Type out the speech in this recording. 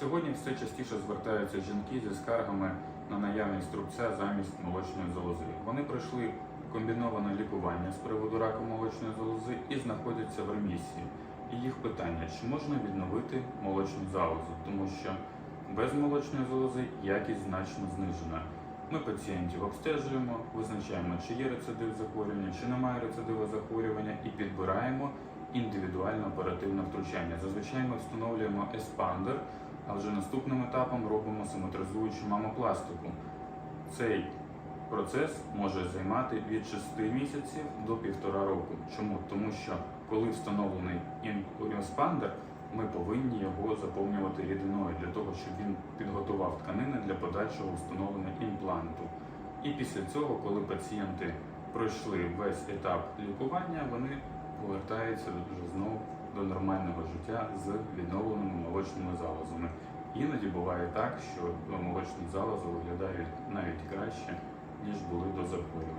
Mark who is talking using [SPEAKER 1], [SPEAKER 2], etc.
[SPEAKER 1] Сьогодні все частіше звертаються жінки зі скаргами на наявність струбця замість молочної залози. Вони пройшли комбіноване лікування з приводу раку молочної залози і знаходяться в ремісії. І їх питання, чи можна відновити молочну залозу, тому що без молочної залози якість значно знижена. Ми пацієнтів обстежуємо, визначаємо, чи є рецидив захворювання, чи немає рецидиву захворювання, і підбираємо індивідуальне оперативне втручання. Зазвичай ми встановлюємо еспандер, а вже наступним етапом робимо симетризуючу мамопластику. Цей процес може займати від 6 місяців до півтора року. Чому? Тому що коли встановлений еспандер, ми повинні його заповнювати рідиною для того, щоб він підготував тканини для подальшого встановлення імпланту. І після цього, коли пацієнти пройшли весь етап лікування, вони повертаються вже знову до нормального життя з відновленими молочними залозами. Іноді буває так, що молочні залози виглядають навіть краще, ніж були до захворювання.